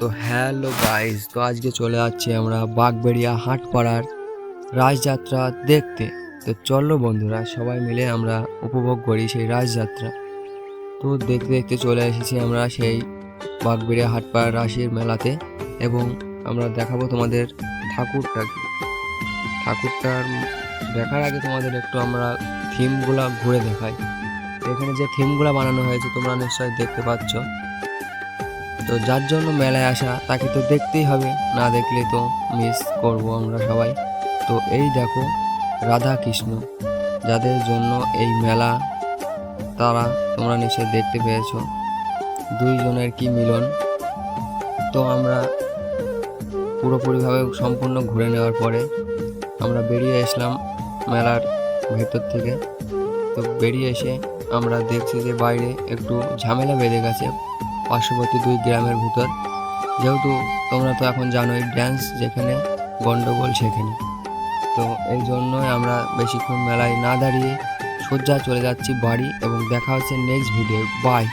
তো hello guys, তো আজকে চলে যাচ্ছি আমরা বাগবেড়িয়া হাটপাড়ার রাজযাত্রা দেখতে। তো চলো বন্ধুরা, সবাই মিলে আমরা উপভোগ করি সেই রাজযাত্রা। তো দেখতে দেখতে চলে এসেছি আমরা সেই বাগবেড়িয়া হাটপাড়ার রাশির মেলাতে এবং আমরা দেখাবো তোমাদের ঠাকুরটাকে ঠাকুরটার দেখার আগে তোমাদের একটু আমরা থিমগুলা ঘুরে দেখাই। এখানে যে থিমগুলা বানানো হয়েছে তোমরা নিশ্চয়ই দেখতে পাচ্ছ। তো যার জন্য মেলায় আসা, তাকে তো দেখতেই হবে। না দেখলে তো মিস করব আমরা সবাই। তো এই দেখো রাধা কৃষ্ণ যাদের জন্য এই মেলা, তারা তোমরা নিশ্চয়ই দেখতে পেয়েছ। দুইজনের কি মিলন? তো আমরা পুরোপুরিভাবে সম্পূর্ণ ঘুরে নেওয়ার পরে আমরা বেরিয়ে আসলাম মেলার ভেতর থেকে। তো বেরিয়ে এসে আমরা দেখছি যে বাইরে একটু ঝামেলা বেঁধে গেছে। পার্শ্ববর্তী দুই গ্রামের ভিতর। যেহেতু তোমরা তো এখন জানোই ড্যান্স যেখানে, গন্ডগোল সেখানে। তো এই জন্যই আমরা বেশিক্ষণ মেলায় না দাঁড়িয়ে সোজা চলে যাচ্ছি বাড়ি এবং দেখা হচ্ছে নেক্সট ভিডিও বাই